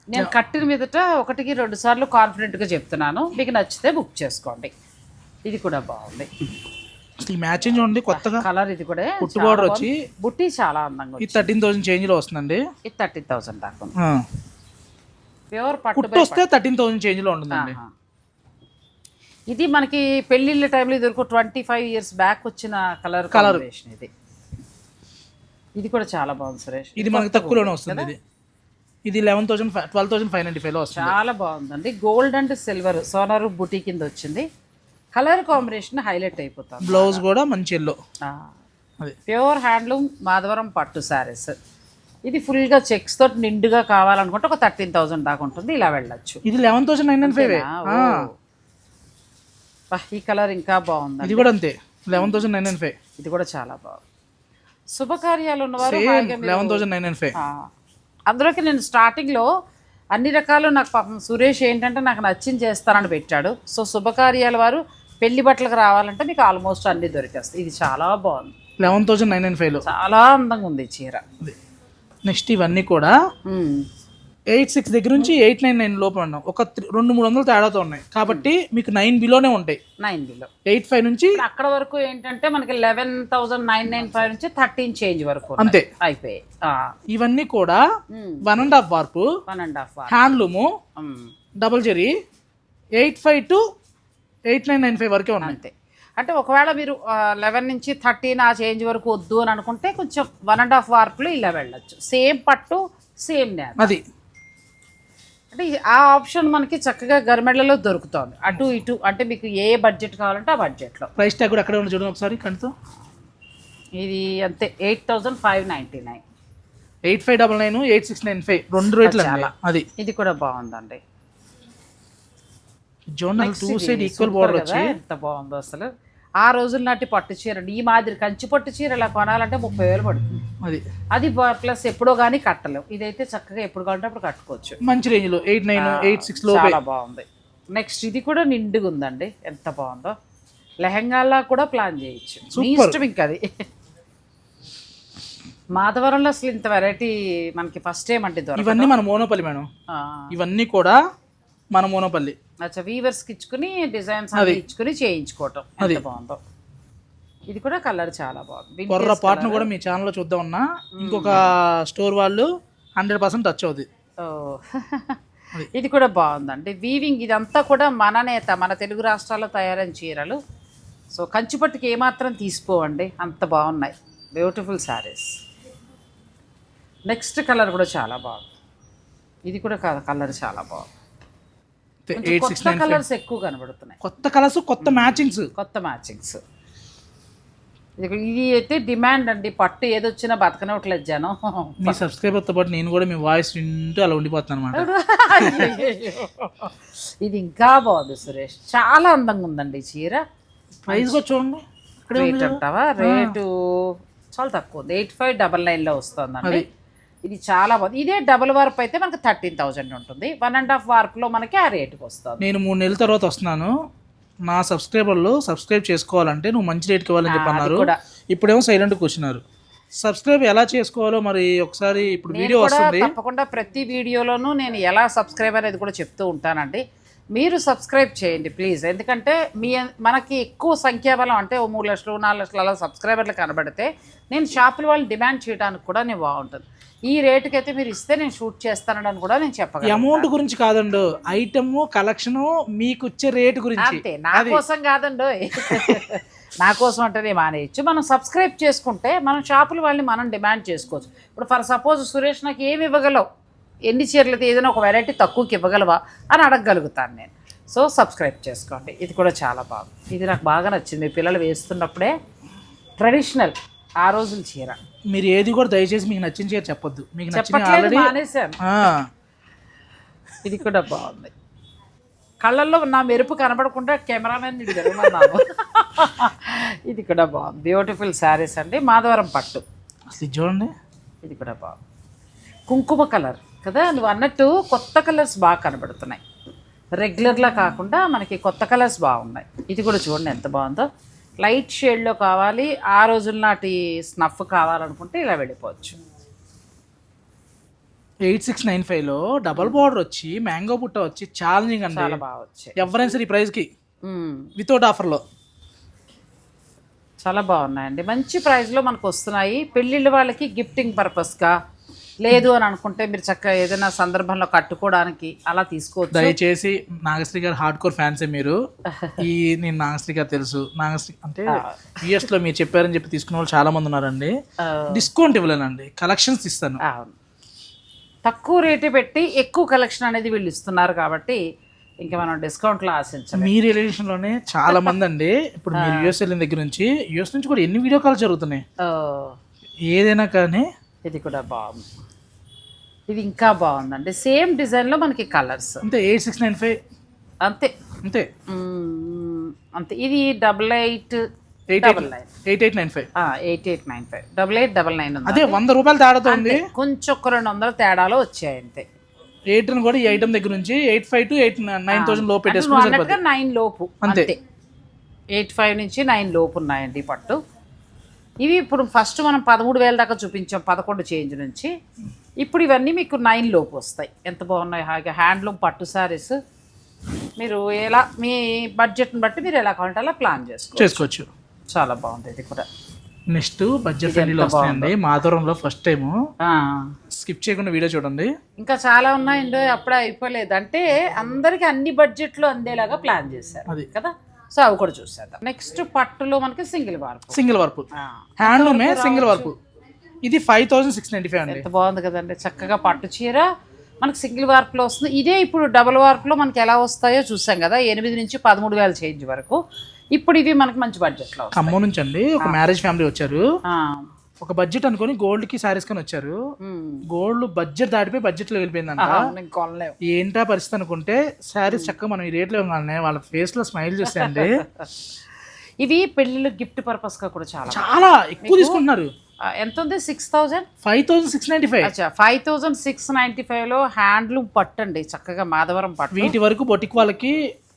నేను కట్టిన మీదట ఒకటికి రెండు సార్లు కాన్ఫిడెంట్గా చెప్తున్నాను. మీకు నచ్చితే బుక్ చేసుకోండి. ఇది కూడా బాగుంది. ఈ మ్యాచింగ్ చూడండి కొత్తగా. కలర్ ఇది కూడా border బాగుంది. వచ్చి బుట్టి చాలా అందంగా ఉంది థర్టీన్ థౌసండ్ చేంజ్లో వస్తుందండి. ఇది థర్టీ థౌసండ్ దాకా ఉంది. ప్యూర్ పట్టు వస్తే థర్టీన్ థౌసండ్ చేంజ్లో ఉంటుందండి. ఆహా. ఇది మనకి పెళ్ళిళ్ళ టైంలో ఇది వరకు ట్వంటీ ఫైవ్ ఇయర్స్ బ్యాక్ వచ్చిన కలర్. కాంబినేషన్ ఇది. ఇది కూడా చాలా బాగుంది సురేష్. ఇది మనకి తక్కువలోనే వస్తుంది ఇది ఇది eleven thousand twelve thousand five ninety ఫైవ్లో వస్తుంది. చాలా బాగుందండి. గోల్డ్ అండ్ సిల్వర్ సోనారు బుటీ కింద వచ్చింది. కలర్ కాంబినేషన్ హైలైట్ అయిపోతుంది. బ్లౌజ్ కూడా మంచి ఎల్లో అది. ప్యూర్ హ్యాండ్లూమ్ మాధవరం పట్టు శారీస్ ఇది ఫుల్గా చెక్స్ తోటి నిండుగా కావాలనుకుంటే ఒక థర్టీన్ థౌసండ్ దాకా ఉంటుంది. ఇలా వెళ్ళచ్చు. ఇది లెవెన్ థౌసండ్ నైన్ ఫైవ్ ఈ కలర్ ఇంకా బాగుంది ఇది కూడా అంతే. Eleven thousand nine nine five ఇది కూడా చాలా బాగుంది. శుభకార్యాలు ఉన్నవారు సేమ్ హాయిగా మీరు- eleven thousand nine nine five ఆ, అందులోకి నేను స్టార్టింగ్లో అన్ని రకాలు నాకు పాపం సురేష్ ఏంటంటే నాకు నచ్చింది చేస్తానని పెట్టాడు. సో శుభకార్యాల వారు పెళ్ళి బట్టలకు రావాలంటే మీకు ఆల్మోస్ట్ అన్ని దొరికేస్తాయి. ఇది చాలా బాగుంది. లెవెన్ థౌసండ్ నైన్ నైన్ ఫైవ్లో. చాలా అందంగా ఉంది ఈ చీర. నెక్స్ట్ ఇవన్నీ కూడా ఉమ్. ఎయిట్ సిక్స్ దగ్గర నుంచి ఎయిట్ నైన్ నైన్ లోపల ఉన్నాం. ఒక రెండు మూడు వందలు తేడాతో ఉన్నాయి. కాబట్టి మీకు నైన్ బిలోనే ఉంటాయి. Nine below. ఎయిట్ ఫైవ్ నుంచి అక్కడ వరకు ఏంటంటే మనకి eleven thousand nine nine five నుంచి థర్టీన్ చేంజ్ వరకు. అంతే. అయిపోయాయి. ఇవన్నీ కూడా one and half warp one and half handloom double zari eight five to eight nine nine five వరకే ఉన్నాయి. అంతే. అంటే ఒకవేళ మీరు లెవెన్ నుంచి థర్టీన్ ఆ చేంజ్ వరకు వద్దు అని అనుకుంటే కొంచెం వన్ అండ్ హాఫ్ వార్పులు ఇలా వెళ్ళొచ్చు. సేమ్ పట్టు సేమ్ నేత అది. అంటే ఆ ఆప్షన్ మనకి చక్కగా గర్మెడ్లలో దొరుకుతుంది. అటు ఇటు అంటే మీకు ఏ బడ్జెట్ కావాలంటే ఆ బడ్జెట్లో. ప్రైస్ ట్యాగ్ కూడా అక్కడే ఉంది చూడండి ఒకసారి కంటితో. ఇది అంతే eight thousand five ninety nine. Eight five double nine eight six nine five రెండు రేట్లు చాలా. అది. ఇది కూడా బాగుందండి. జోన్ టూ సైడ్ ఈక్వల్ బోర్డర్ వచ్చి. ఎంత బాగుందో అసలు. ఆ రోజుల నాటి పట్టు చీర ఈ మాదిరి కంచి పట్టు చీర ఇలా కొనాలంటే ముప్పై వేలు పడుతుంది. అది. అది ప్లస్ ఎప్పుడో కానీ కట్టలేం. ఇదైతే చక్కగా ఎప్పుడు కావాలంటే అప్పుడు కట్టుకోవచ్చు. మంచి రేంజ్లో ఎయిట్ నైన్ ఎయిట్ సిక్స్లో చాలా బాగుంది. నెక్స్ట్ ఇది కూడా నిండుగా ఉందండి. ఎంత బాగుందో. లెహంగాలా కూడా ప్లాన్ చేయొచ్చు. మీ. ఇష్టం ఇంకా అది. మాధవరంలో అసలు ఇంత వెరైటీ మనకి ఫస్ట్ టైం అంటే ఇవన్నీ మన మోనోపల్లి మేడం. ఇవన్నీ కూడా మన మోనోపల్లి. అచ్చా వీవర్స్కి ఇచ్చుకుని డిజైన్స్ అన్ని ఇచ్చుకుని చేయించుకోవటం. ఎంత బాగుందో. ఇది కూడా కలర్ చాలా బాగుంది. పొర్ర పాటను. కూడా మీ ఛానల్లో చూద్దాం ఉన్నా ఇంకొక స్టోర్ వాళ్ళు హండ్రెడ్ పర్సెంట్ టచ్ అవుతుంది. ఇది కూడా బాగుందండి. వీవింగ్ ఇదంతా కూడా మన నేత మన తెలుగు రాష్ట్రాల్లో తయారైన చీరలు. సో కంచిపట్టుకి ఏమాత్రం తీసిపోవండి అంత బాగున్నాయి. బ్యూటిఫుల్ శారీస్ నెక్స్ట్ కలర్ కూడా చాలా బాగుంది. ఇది కూడా కలర్ చాలా బాగుంది. ఎయిట్ సిక్స్ కొత్త నైన్ కలర్స్ ఎక్కువ కనబడుతున్నాయి. కొత్త కలర్స్ కొత్త మ్యాచింగ్స్. కొత్త మ్యాచింగ్స్. ఇది అయితే డిమాండ్ అండి. పట్టు ఏదొచ్చినా బతకనవట్లేదు జనం. మీ సబ్స్క్రైబర్తో పాటు నేను కూడా మీ వాయిస్ వింటూ అలా ఉండిపోతాను అనమాట ఇది ఇంకా బాగుంది సురేష్. చాలా అందంగా ఉందండి చీర. ప్రైస్ కూడా చూడండి. రేట్. అంటావా? రేటు చాలా తక్కువ ఉంది. ఎయిట్ ఫైవ్ డబల్ నైన్లో వస్తుందండి. అది. ఇది చాలా బాగుంది. ఇదే డబుల్ వార్ప్ అయితే మనకి థర్టీన్ థౌజండ్ ఉంటుంది. వన్ అండ్ హాఫ్ వార్ప్లో మనకి ఆ రేటుకి వస్తుంది. నేను మూడు నెలల తర్వాత వస్తున్నాను. నా సబ్స్క్రైబర్లు సబ్స్క్రైబ్ చేసుకోవాలంటే నువ్వు మంచి రేట్కి ఇవ్వాలని చెప్పి ఆ, అది అన్నారు కూడా. ఇప్పుడేమో సైలెంట్ కూర్చున్నారు సబ్స్క్రైబ్ ఎలా చేసుకోవాలో మరి ఒకసారి ఇప్పుడు వీడియో వస్తుంది. తప్పకుండా ప్రతి వీడియోలోనూ నేను ఎలా సబ్స్క్రైబ్ అనేది కూడా చెప్తూ ఉంటానండి. మీరు సబ్స్క్రైబ్ చేయండి ప్లీజ్. ఎందుకంటే మీ మనకి ఎక్కువ సంఖ్యాబలం అంటే ఓ మూడు లక్షలు నాలుగు లక్షలు అలా సబ్స్క్రైబర్లు కనబడితే నేను షాపుల వాళ్ళు డిమాండ్ చేయడానికి కూడా నేను బాగుంటుంది. ఈ రేటుకి అయితే మీరు ఇస్తే నేను షూట్ చేస్తానని కూడా నేను చెప్పగలను. అమౌంట్ గురించి కాదండు ఐటమ్ కలెక్షన్ మీకు వచ్చే రేట్ గురించి. అంతే. నా కోసం కాదండి నా కోసం అంటేనే మానేయచ్చు. మనం సబ్స్క్రైబ్ చేసుకుంటే మనం షాపుల వాళ్ళని మనం డిమాండ్ చేసుకోవచ్చు. ఇప్పుడు ఫర్ సపోజ్ సురేష్ నాకు ఏమి ఇవ్వగలవు? ఎన్ని చీరలు అయితే ఏదైనా ఒక వెరైటీ తక్కువకి ఇవ్వగలవా అని అడగగలుగుతాను నేను. సో సబ్స్క్రైబ్ చేసుకోండి. ఇది కూడా చాలా బాగుంది. ఇది నాకు బాగా నచ్చింది. మీ పిల్లలు వేస్తున్నప్పుడే ట్రెడిషనల్ ఆ రోజుల చీర. మీరు ఏది కూడా దయచేసి మీకు నచ్చిన చీర చెప్పొద్దు. మీకు నచ్చిన చెప్పట్లేదు ఆల్రెడీ మానేశాను. ఇది కూడా బాగుంది. కళ్ళల్లో నా మెరుపు కనబడకుండా కెమెరామెన్ ఇది జరగమన్నాను ఇది కూడా బాగుంది. బ్యూటిఫుల్ శారీస్ అండి. మాధవరం పట్టు. అసలు ఇది చూడండి. ఇది కూడా బాగుంది. కుంకుమ కలర్ కదా నువ్వు అన్నట్టు కొత్త కలర్స్ బాగా కనబడుతున్నాయి. రెగ్యులర్లా కాకుండా మనకి కొత్త కలర్స్ బాగున్నాయి. ఇది కూడా చూడండి ఎంత బాగుందో. లైట్ షేడ్లో కావాలి ఆ రోజుల నాటి స్నఫ్ కావాలనుకుంటే ఇలా వెళ్ళిపోవచ్చు. ఎయిట్ సిక్స్ నైన్ ఫైవ్లో డబల్ బార్డర్ వచ్చి మ్యాంగో బుట్ట వచ్చి ఛాలెంజింగ్ అండి. చాలా బాగా వచ్చాయి. ఎవరైనా సరే ఈ ప్రైస్కి. వితౌట్ ఆఫర్లో చాలా బాగున్నాయండి. మంచి ప్రైస్లో మనకు వస్తున్నాయి. పెళ్ళిళ్ళ వాళ్ళకి గిఫ్టింగ్ పర్పస్గా లేదు అని అనుకుంటే మీరు చక్కగా ఏదైనా సందర్భంలో కట్టుకోవడానికి అలా తీసుకోవచ్చు. దయచేసి నాగశ్రీ గారు హార్డ్ కోర్ ఫ్యాన్సే మీరు. ఈ నేను నాగశ్రీ గారు తెలుసు. నాగశ్రీ అంటే యుఎస్లో మీరు చెప్పారని చెప్పి తీసుకున్న వాళ్ళు చాలా మంది ఉన్నారండి. డిస్కౌంట్ ఇవ్వలేనండి. కలెక్షన్స్ ఇస్తాను. తక్కువ రేటు పెట్టి ఎక్కువ కలెక్షన్ అనేది వీళ్ళు ఇస్తున్నారు కాబట్టి ఇంకా మనం డిస్కౌంట్లో ఆశించాలి మీ రిలేషన్లోనే చాలా మంది అండి. ఇప్పుడు మీరు యుఎస్ వెళ్ళిన దగ్గర నుంచి యుఎస్ నుంచి కూడా ఎన్ని వీడియో కాల్ జరుగుతున్నాయి? ఏదైనా కానీ ఇది కూడా బాగుంది. ఇది ఇంకా బాగుందండి. సేమ్ డిజైన్లో మనకి కలర్స్. అంతే ఎయిట్ సిక్స్ నైన్ ఫైవ్. అంతే. అంతే. అంతే. ఇది double eight eight eight eight nine five. Eight eight nine five. Double eight double nine అదే వంద రూపాయలు తేడాతో ఉంది. అంతే. కొంచెం ఒక రెండు వందల తేడాలో వచ్చాయి అంతే. కూడా ఈ ఐటమ్ దగ్గర నుంచి eight five to eight nine thousand nine లోపు. అంతే. ఎయిట్ ఫైవ్ నుంచి నైన్ లోపు ఉన్నాయండి పట్టు. ఇవి ఇప్పుడు ఫస్ట్ మనం పదమూడు వేల దాకా చూపించాం పదకొండు చేంజ్ నుంచి. ఇప్పుడు ఇవన్నీ మీకు నైన్ లోపు వస్తాయి. ఎంత బాగున్నాయి? హాయిగా హ్యాండ్లూమ్ పట్టు సారీస్ మీరు ఎలా మీ బడ్జెట్ని బట్టి మీరు ఎలా కావాలంటే అలా ప్లాన్ చేసుకో చేసుకోవచ్చు. చాలా బాగుంది ఇది కూడా. నెక్స్ట్ బడ్జెట్ ఫ్రెండ్లీలో మాధవరంలో ఫస్ట్ టైం. స్కిప్ చేయకుండా వీడియో చూడండి. ఇంకా చాలా ఉన్నాయండి అప్పుడే అయిపోలేదు. అంటే అందరికి అన్ని బడ్జెట్లు అందేలాగా ప్లాన్ చేశారు అది. కదా? సో అవి కూడా చూసేద్దాం. నెక్స్ట్ పట్టులో మనకి సింగిల్ వార్పు సింగిల్ వర్క్ హ్యాండ్లూమే సింగిల్ వర్క్ ఇది five thousand six ninety five అండి. ఎంత బాగుంది కదండి చక్కగా పట్టు చీర. మనకి సింగిల్ వార్పులో వస్తుంది. ఇదే ఇప్పుడు డబుల్ వార్పులో మనకి ఎలా వస్తాయో చూసాం కదా ఎనిమిది నుంచి పదమూడు వేల చేంజ్ వరకు. ఇప్పుడు ఇవి మనకి మంచి బడ్జెట్లో ఖమ్మం నుంచి అండి ఒక మ్యారేజ్ ఫ్యామిలీ వచ్చారు. ఒక బడ్జెట్ అనుకొని గోల్డ్కి సారీస్ కొని వచ్చారు. గోల్డ్ బడ్జెట్ దాటిపోయి బడ్జెట్లో వెళ్ళిపోయిందంట. ఏంటా పరిస్థితి అనుకుంటే శారీస్ చక్కగా మనం ఈ రేట్లో ఇవ్వగానే వాళ్ళ ఫేస్లో స్మైల్ చూస్తాయండి ఇవి పెళ్ళిళ్ళు గిఫ్ట్ పర్పస్గా కూడా చాలా చాలా ఎక్కువ తీసుకుంటున్నారు. ఎంత ఉంది? Six thousand five thousand six ninety five అచ్చా ఫైవ్ థౌజండ్ సిక్స్ నైంటీ ఫైవ్లో హ్యాండ్లూమ్ పట్టు అండి చక్కగా మాధవరం పట్టు. వీటి వరకు బొటిక్ వాళ్ళకి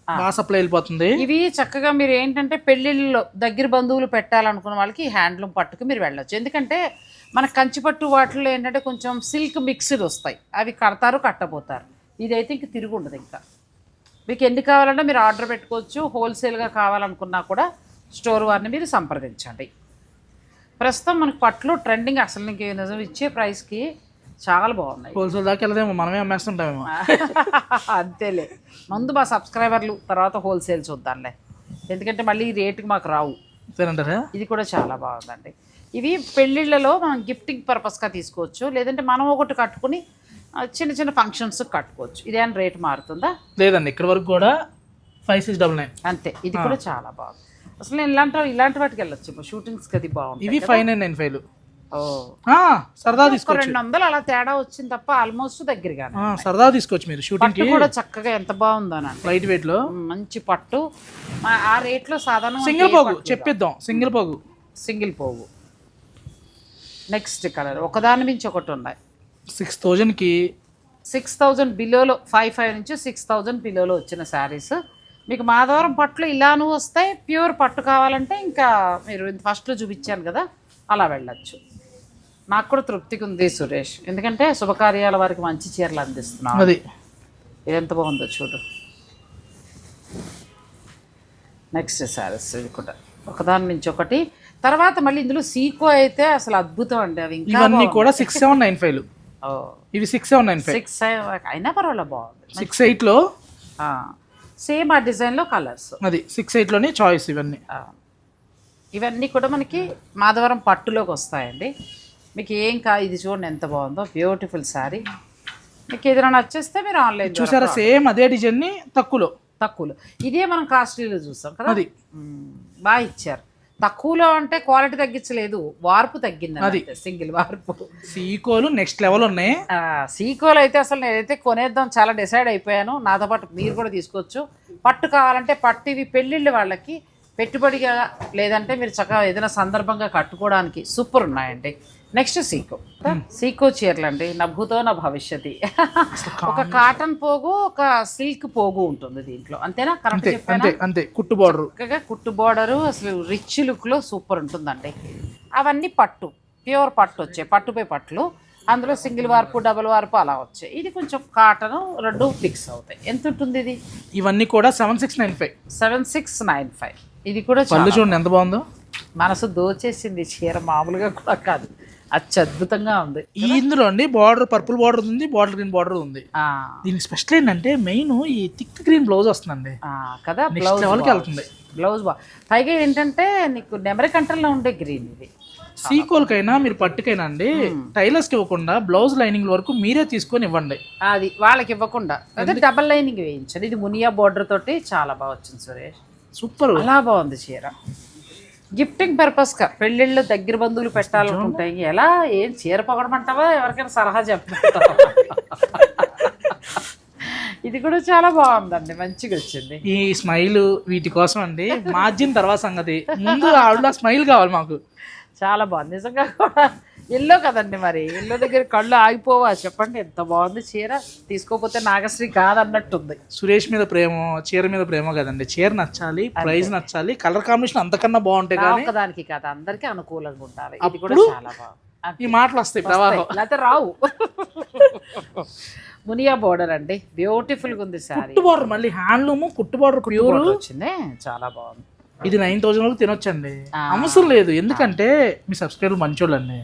బాగా సప్లై వెళ్ళిపోతుంది. ఇవి చక్కగా మీరు ఏంటంటే పెళ్ళిళ్ళలో దగ్గర బంధువులు పెట్టాలనుకున్న వాళ్ళకి హ్యాండ్లూమ్ పట్టుకు మీరు వెళ్ళొచ్చు. ఎందుకంటే మన కంచిపట్టు వాటిల్లో ఏంటంటే కొంచెం సిల్క్ మిక్స్డ్ వస్తాయి. అవి కడతారు కట్టబోతారు. ఇదైతే ఇంక తిరిగి ఉండదు ఇంకా. మీకు ఎన్ని కావాలంటే మీరు ఆర్డర్ పెట్టుకోవచ్చు. హోల్సేల్గా కావాలనుకున్నా కూడా స్టోర్ వారిని మీరు సంప్రదించండి. ప్రస్తుతం మనకు పట్లు ట్రెండింగ్ అసలు నీకు నిజం? ఇచ్చే ప్రైస్కి చాలా బాగున్నాయి. హోల్సేల్ దాకా వెళ్దామో మనమే అమ్మేస్తుంటామేమో. అంతేలే. ముందు మా సబ్స్క్రైబర్లు తర్వాత హోల్సేల్ చూద్దాంలే. ఎందుకంటే మళ్ళీ ఈ రేటుకి మాకు రావు. అంటారా ఇది కూడా చాలా బాగుందండి. ఇవి పెళ్ళిళ్ళలో మనం గిఫ్టింగ్ పర్పస్గా తీసుకోవచ్చు లేదంటే మనం ఒకటి కట్టుకుని చిన్న చిన్న ఫంక్షన్స్ కట్టుకోవచ్చు. ఇదేం రేట్ మారుతుందా? లేదండి ఇక్కడ వరకు కూడా ఫైవ్ సిక్స్ డబల్ నైన్. అంతే. ఇది కూడా చాలా బాగుంది. అసలు నేను ఇలాంటి ఇలాంటి వాటికి వెళ్ళొచ్చు. షూటింగ్స్కి అది బాగుంది ఇవి ఫైవ్ నైన్ నైన్ ఫైవ్ సరదా తీసుకోవచ్చు రెండు వందలు అలా తేడా వచ్చింది తప్ప ఆల్మోస్ట్ దగ్గరగానే ఆ, సరదా తీసుకోవచ్చు మీరు షూటింగ్ కూడా చక్కగా ఎంత బాగుందోనండి లైట్ వెయిట్లో? మంచి పట్టు. ఆ రేట్లో సాధారణ సింగిల్ పోగు చెప్పిద్దాం. సింగిల్ పోగు. సింగిల్ పోగు. నెక్స్ట్ కలర్ ఒకదాని మించి ఒకటి ఉన్నాయి. సిక్స్ థౌజండ్కి సిక్స్ థౌజండ్ బిలోలో ఫైవ్ ఫైవ్ నుంచి సిక్స్ థౌజండ్ బిలోలో వచ్చిన శారీస్ మీకు మాధవరం పట్లు ఇలానూ వస్తాయి. ప్యూర్ పట్టు కావాలంటే ఇంకా మీరు ఫస్ట్లో చూపించాను కదా అలా వెళ్ళచ్చు. నాకు కూడా తృప్తిగా ఉంది సురేష్. ఎందుకంటే శుభకార్యాల వారికి మంచి చీరలు అందిస్తున్నాం అది. ఎంత బాగుందో చూడు. నెక్స్ట్ శారీస్ ఇది కూడా ఒకదాని నుంచి ఒకటి. తర్వాత మళ్ళీ ఇందులో సీకో అయితే అసలు అద్భుతం అండి. అవి ఇంకా ఇవన్నీ కూడా సిక్స్ సెవెన్ నైన్ ఫైవ్ ఇవి six seven nine five six అయినా పర్వాలేదు బాగుంది. సిక్స్ ఎయిట్లో? సేమ్ ఆ డిజైన్లో కలర్స్ అది. సిక్స్ ఎయిట్లోనే చాయిస్ ఇవన్నీ. ఇవన్నీ కూడా మనకి మాధవరం పట్టులోకి వస్తాయండి. మీకు ఏం కా ఇది చూడండి ఎంత బాగుందో. బ్యూటిఫుల్ శారీ మీకు ఏదైనా నచ్చేస్తే మీరు ఆన్లైన్ చూసారా? సేమ్ అదే డిజైన్ని తక్కువలో. తక్కువలో. ఇదే మనం కాస్ట్లీలో చూస్తాం కదా? అది. బాగా ఇచ్చారు. తక్కువలో అంటే క్వాలిటీ తగ్గించలేదు. వార్పు తగ్గింది అది. సింగిల్ వార్పు. సీకోలు నెక్స్ట్ లెవెల్ ఉన్నాయి. సీకోలు అయితే అసలు నేనైతే కొనేద్దాం చాలా డిసైడ్ అయిపోయాను నాతో పాటు మీరు కూడా తీసుకోవచ్చు. పట్టు కావాలంటే పట్టు ఇవి పెళ్ళిళ్ళు వాళ్ళకి పెట్టుబడిగా లేదంటే మీరు చక్కగా ఏదైనా సందర్భంగా కట్టుకోవడానికి సూపర్ ఉన్నాయండి. నెక్స్ట్ సీకో. సీకో చీరలు అండి నా భూతో నా భవిష్యత్తు ఒక కాటన్ పోగు ఒక సిల్క్ పోగు ఉంటుంది దీంట్లో. అంతేనా? కరెక్ట్ అంతే అంతే కుట్టు బార్డర్. చక్కగా కుట్టు బోర్డరు అసలు రిచ్ లుక్లో సూపర్ ఉంటుందండి. అవన్నీ పట్టు ప్యూర్ పట్టు వచ్చాయి. పట్టుపై పట్లు. అందులో సింగిల్ వార్పు డబుల్ వార్పు అలా వచ్చాయి. ఇది కొంచెం కాటన్ రెండు మిక్స్ అవుతాయి. ఎంత ఉంటుంది ఇది? ఇవన్నీ కూడా seven six nine five. Seven six nine five. ఇది కూడా చూడండి ఎంత బాగుందో. మనసు దోచేసింది చీర మామూలుగా కూడా కాదు. అత్యద్భుతంగా ఉంది ఈ ఇందులో అండి బార్డర్ పర్పుల్ బార్డర్ ఉంది బార్డర్ గ్రీన్ బార్డర్ ఉంది. దీనికి స్పెషల్ ఏంటంటే మెయిన్ ఈ థిక్ గ్రీన్ బ్లౌజ్ వస్తుందండి. కదా? బ్లౌజ్ లెవెల్కి వెళ్తుంది. బ్లౌజ్ బా పైగా ఏంటంటే నీకు నెమరి కంటల్లో ఉండే గ్రీన్ ఇది. సీకోల్కైనా మీరు పట్టుకైనా అండి టైలర్స్కి ఇవ్వకుండా బ్లౌజ్ లైనింగ్ వరకు మీరే తీసుకొని ఇవ్వండి. అది వాళ్ళకి ఇవ్వకుండా. అదే డబల్ లైనింగ్ వేయించండి. ఇది మునియా బోర్డర్ తోటి చాలా బాగా వచ్చింది సురేష్. సూపర్ అలా బాగుంది చీర. గిఫ్టింగ్ పర్పస్గా పెళ్ళిళ్ళు దగ్గర బంధువులు పెట్టాలనుకుంటాయి. ఎలా? ఏం చీర పొగడమంటావా? ఎవరికైనా సలహా చెప్పమంటావా ఇది కూడా చాలా బాగుందండి. మంచిగా వచ్చింది. ఈ స్మైల్ వీటి కోసం అండి మార్జిన్ తర్వాత సంగతి. ముందు ఆవిడ స్మైల్ కావాలి మాకు. చాలా బాగుంది. నిజంగా కూడా ఎల్లో కదండి మరి. ఎల్లో దగ్గర కళ్ళు ఆగిపోవా? చెప్పండి ఎంత బాగుంది చీర? తీసుకోకపోతే నాగశ్రీ కాదన్నట్టుంది. సురేష్ మీద ప్రేమ చీర మీద ప్రేమ కదండి. చీర నచ్చాలి ప్రైస్ నచ్చాలి కలర్ కాంబినేషన్ అంతకన్నా బాగుంటాయి కానీ ఒక్కదానికి కాదు అందరికీ అనుకూలంగా ఉండాలి. ఇది కూడా చాలా బాగుంది. ఈ మాటలు వస్తాయి ప్రవాహం. లేకపోతే రావు. మునియా బోర్డర్ అండి. బ్యూటిఫుల్గా ఉంది సారీ. బార్డర్ మళ్ళీ హ్యాండ్లూమ్ కుట్టు బార్డర్ ప్యూర్ వచ్చింది? చాలా బాగుంది. ఇది నైన్ థౌసండ్ వరకు తినొచ్చండి. అవసరం లేదు. ఎందుకంటే మీ సబ్స్క్రైబర్ మంచోళ్ళండి.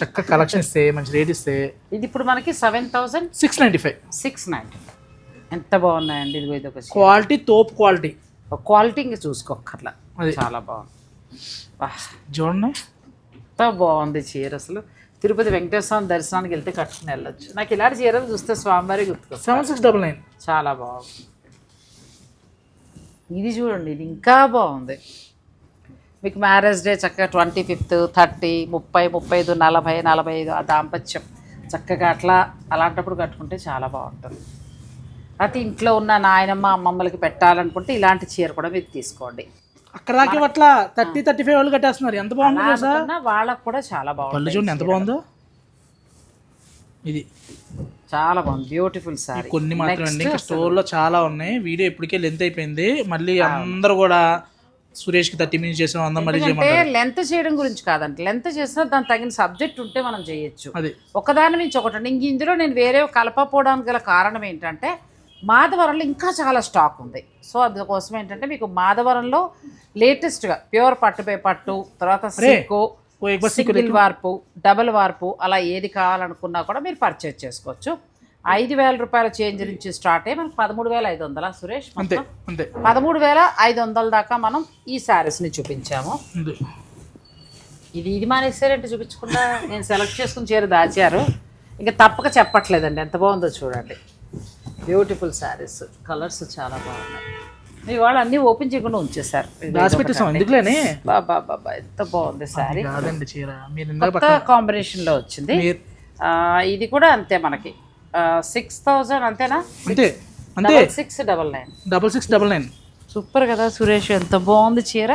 చక్కగా కలెక్షన్ ఇస్తే మంచి రేట్ ఇస్తే. ఇది ఇప్పుడు మనకి seven thousand six ninety five. Six ninety ఎంత బాగున్నాయండి? ఇది ఇది ఒక క్వాలిటీ తోపు క్వాలిటీ. క్వాలిటీ ఇంకా చూసుకోకర్లా అది. చాలా బాగుంది. చూడండి. ఎంత బాగుంది చీర అసలు. తిరుపతి వెంకటేశ్వర స్వామి దర్శనానికి వెళ్తే కట్టుకుని వెళ్ళొచ్చు. నాకు ఇలాంటి చీరలు చూస్తే స్వామివారి గుర్తుకొస్తుంది సెవెన్ సిక్స్ డబల్ నైన్. చాలా బాగుంది. ఇది చూడండి ఇది ఇంకా బాగుంది. మీకు మ్యారేజ్ డే చక్కగా ట్వంటీ ఫిఫ్త్ థర్టీ ముప్పై ముప్పై ఐదు నలభై నలభై ఐదు ఆ దాంపత్యం చక్కగా అట్లా అలాంటప్పుడు కట్టుకుంటే చాలా బాగుంటుంది. అయితే ఇంట్లో ఉన్న నాయనమ్మ అమ్మమ్మలకి పెట్టాలనుకుంటే ఇలాంటి చీర కూడా మీరు తీసుకోండి. అక్కడ దాకా అట్లా థర్టీ థర్టీ ఫైవ్ వాళ్ళు కట్టేస్తున్నారు. ఎంత బాగుందో వాళ్ళకు కూడా చాలా బాగుంది చూడండి ఎంత బాగుందో. ఇది. చాలా బాగుంది. బ్యూటిఫుల్ సారీ కొన్ని మాత్రం అండి ఇంకా స్టోర్లో చాలా ఉన్నాయి. వీడియో ఇప్పటికే లెంత్ అయిపోయింది. మళ్ళీ అందరూ కూడా సురేష్కి థర్టీ మినిట్స్ చేసాం అందరం మళ్ళీ అంటే లెంత్ చేయడం గురించి కాదండి. లెంత్ చేసినా దానికి తగిన సబ్జెక్ట్ ఉంటే మనం చేయొచ్చు. అది. ఒకదాని నుంచి ఒకటి ఇంక ఇందులో నేను వేరే కలపపోవడానికి గల కారణం ఏంటంటే మాధవరంలో ఇంకా చాలా స్టాక్ ఉంది. సో అందుకోసం ఏంటంటే మీకు మాధవరంలో లేటెస్ట్గా ప్యూర్ పట్టుపై పట్టు తర్వాత సిల్కో ఓ సింగిల్ వార్పు డబుల్ వార్పు అలా ఏది కావాలనుకున్నా కూడా మీరు పర్చేజ్ చేసుకోవచ్చు. ఐదు వేల రూపాయల చేంజ్ నుంచి స్టార్ట్ అయ్యి మనకు పదమూడు వేల ఐదు వందల సురేష్ అంతే మొత్తం. అంతే పదమూడు వేల ఐదు వందల దాకా మనం ఈ శారీస్ని చూపించాము. ఇది ఇది మానేసారంటే చూపించకుండా నేను సెలెక్ట్ చేసుకుని చీర దాచారు. ఇంకా తప్పక చెప్పట్లేదండి ఎంత బాగుందో చూడండి. బ్యూటిఫుల్ శారీస్ కలర్స్ చాలా బాగున్నాయి. మీ వాళ్ళు అన్నీ ఓపెన్ చేయకుండా ఉంచేశారు. ఎందుకులేనే? బాబా బాబా ఎంత బాగుంది శారీ. కాదండి చీర. కొత్త కాంబినేషన్లో వచ్చింది. ఇది కూడా అంతే మనకి. సిక్స్ థౌజండ్ అంతేనా? అంతే అంతే. Six double nine double six double nine super కదా సురేష్ ఎంత బాగుంది చీర.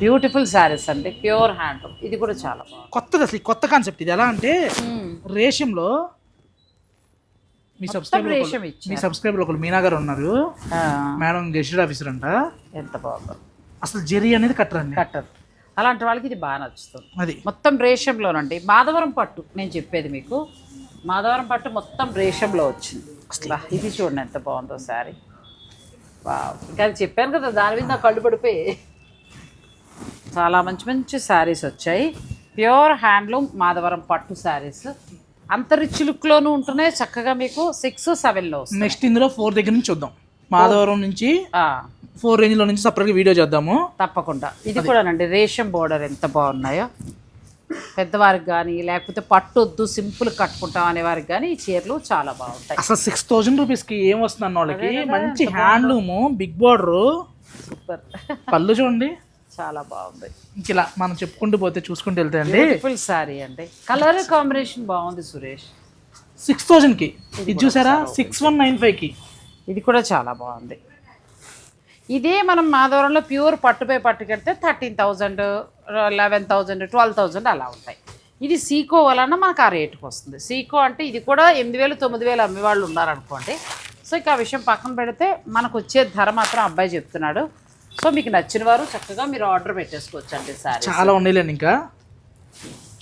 బ్యూటిఫుల్ శారీస్ అండి ప్యూర్ హ్యాండ్ ఇది కూడా చాలా బాగుంది. కొత్తది అసలు కొత్త కాన్సెప్ట్ ఇది. ఎలా అంటే రేషంలో మీ సబ్స్క్రైబర్ రేషం మీ సబ్స్క్రైబర్ ఒకరు మీనా గారు ఉన్నారు మేడం గెస్టెడ్ ఆఫీసర్ అంట. ఎంత బాగుందో అసలు జెరీ అనేది కట్టరండి. కట్టర్. అలాంటి వాళ్ళకి ఇది బాగా నచ్చుతుంది. అది. మొత్తం రేషంలోనండి. మాధవరం పట్టు నేను చెప్పేది మీకు. మాధవరం పట్టు మొత్తం రేషంలో వచ్చింది. అసలు. ఇది చూడండి ఎంత బాగుందో శారీ. వావ్. ఇంకా అది చెప్పాను కదా దాని మీద నా కళ్ళు పడిపోయి. చాలా మంచి మంచి శారీస్ వచ్చాయి. ప్యూర్ హ్యాండ్లూమ్ మాధవరం పట్టు శారీస్. అంత రిచ్ లుక్లోనూ ఉంటున్నాయి. చక్కగా మీకు సిక్స్ సెవెన్లో నెక్స్ట్ ఇందులో ఫోర్ దగ్గర నుంచి చూద్దాం. మాధవరం నుంచి ఫోర్ రేంజ్లో నుంచి సపరేట్గా వీడియో చేద్దాము. తప్పకుండా. ఇది కూడానండి రేషం బోర్డర్ ఎంత బాగున్నాయో. పెద్దవారికి కానీ లేకపోతే పట్టు వద్దు సింపుల్ కట్టుకుంటాం అనే వారికి కానీ ఈ చీరలు చాలా బాగుంటాయి. అసలు సిక్స్ థౌజండ్ రూపీస్కి ఏం వస్తుంది అన్న వాళ్ళకి మంచి హ్యాండ్లూమ్ బిగ్ బార్డర్ సూపర్. పళ్ళు చూడండి. చాలా బాగుంది. ఇంక ఇలా మనం చెప్పుకుంటూ పోతే చూసుకుంటూ వెళ్తే అండి. బ్యూటిఫుల్ శారీ అండి. కలర్ కాంబినేషన్ బాగుంది సురేష్. సిక్స్ థౌజండ్కి. ఇది చూసారా? సిక్స్ వన్ నైన్ ఫైవ్కి. ఇది కూడా చాలా బాగుంది. ఇదే మనం మాధవరంలో ప్యూర్ పట్టుపై పట్టు కడితే thirteen thousand eleven thousand twelve thousand అలా ఉంటాయి. ఇది సీకో వలన మనకు ఆ రేటుకి వస్తుంది. సీకో అంటే ఇది కూడా ఎనిమిది వేలు తొమ్మిది వేలు అమ్మే వాళ్ళు ఉన్నారనుకోండి. సో ఇక ఆ విషయం పక్కన పెడితే మనకు వచ్చే ధర మాత్రం అబ్బాయి చెప్తున్నాడు. సో మీకు నచ్చిన వారు చక్కగా మీరు ఆర్డర్ పెట్టేసుకోవచ్చు అండి సారీ చాలా ఉండేలేండి ఇంకా.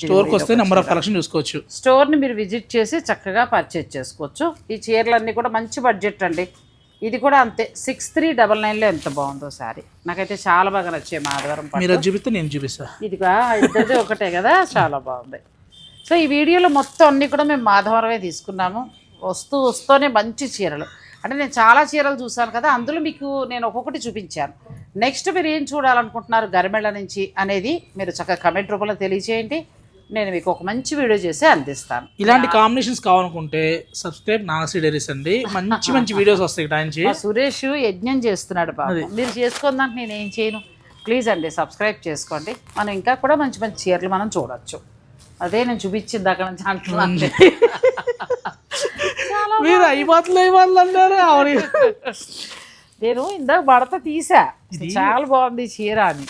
స్టోర్కి వస్తే నెంబర్ ఆఫ్ కలెక్షన్ చూసుకోవచ్చు. స్టోర్ని మీరు విజిట్ చేసి చక్కగా పర్చేజ్ చేసుకోవచ్చు. ఈ చీరలన్నీ కూడా మంచి బడ్జెట్ అండి. ఇది కూడా అంతే. సిక్స్ త్రీ డబల్ నైన్లో ఎంత బాగుందో సారీ నాకైతే చాలా బాగా నచ్చాయి మాధవరం మీరు చూపిస్తే నేను చూపిస్తా. ఇదిగా ఇద్దరిది ఒకటే కదా? చాలా బాగుంది. సో ఈ వీడియోలో మొత్తం అన్నీ కూడా మేము మాధవరమే తీసుకున్నాము. వస్తూ వస్తూనే మంచి చీరలు. అంటే నేను చాలా చీరలు చూసాను కదా అందులో మీకు నేను ఒక్కొక్కటి చూపించాను. నెక్స్ట్ మీరు ఏం చూడాలనుకుంటున్నారు గరిమెళ్ళ నుంచి అనేది మీరు చక్కగా కమెంట్ రూపంలో తెలియజేయండి. నేను మీకు ఒక మంచి వీడియో చేసి అందిస్తాను. ఇలాంటి కాంబినేషన్స్ కావాలనుకుంటే సబ్స్క్రైబ్ నాగశ్రీ డైరీస్ అండి. మంచి మంచి వీడియోస్ వస్తాయి మా సురేష్ యజ్ఞం చేస్తున్నాడు బాబు మీరు చేసుకుందానికి నేను ఏం చేయను. ప్లీజ్ అండి సబ్స్క్రైబ్ చేసుకోండి. మనం ఇంకా కూడా మంచి మంచి చీరలు మనం చూడొచ్చు. అదే నేను చూపించింది అక్కడ నుంచి అంటున్నాను మీరు అయిపోతుంది అయిపోతుంది అన్నారు. ఆవిడ నేను ఇందాక భర్త తీసా. చాలా బాగుంది చీర అని.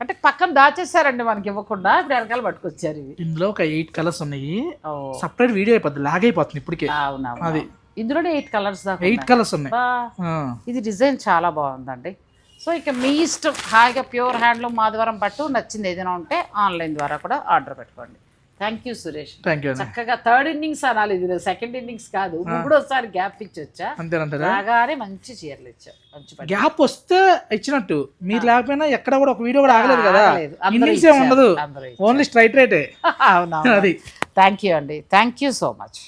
అంటే పక్కన దాచేసారండి మనకి ఇవ్వకుండా ఇప్పుడు వెనకాల పట్టుకొచ్చారు ఇవి. ఇందులో ఒక ఎయిట్ కలర్స్ ఉన్నాయి. సపరేట్ వీడియో అయిపోద్ది లాగ్ అయిపోతుంది ఇప్పటికే. అవునా అది. ఇందులోనే ఎయిట్ కలర్స్ దాకా ఎయిట్ కలర్స్ ఉన్నాయి. ఇది డిజైన్ చాలా బాగుందండి. సో ఇక మీ ఇష్టం హాయిగా ప్యూర్ హ్యాండ్లూమ్ మాధవరం పట్టు నచ్చింది ఏదైనా ఉంటే ఆన్లైన్ ద్వారా కూడా ఆర్డర్ పెట్టుకోండి. Thank you Suresh thank you చక్కగా థర్డ్ ఇన్నింగ్స్ అనాలి ఇది సెకండ్ ఇన్నింగ్స్ కాదు. మూడోసారి గ్యాప్ ఇచ్చి వచ్చా అంతేనంటారా రాగానే మంచి చీరలు ఇచ్చా మంచి. గ్యాప్ వస్తే ఇచ్చినట్టు. మీరు లేకపోయినా ఎక్కడ కూడా ఒక వీడియో కూడా ఆగలేదు కదా. ఇన్నింగ్స్. ఉండదు. ఓన్లీ స్ట్రైట్ రేటే అవునా అది. థ్యాంక్ యూ అండి. Thank you so much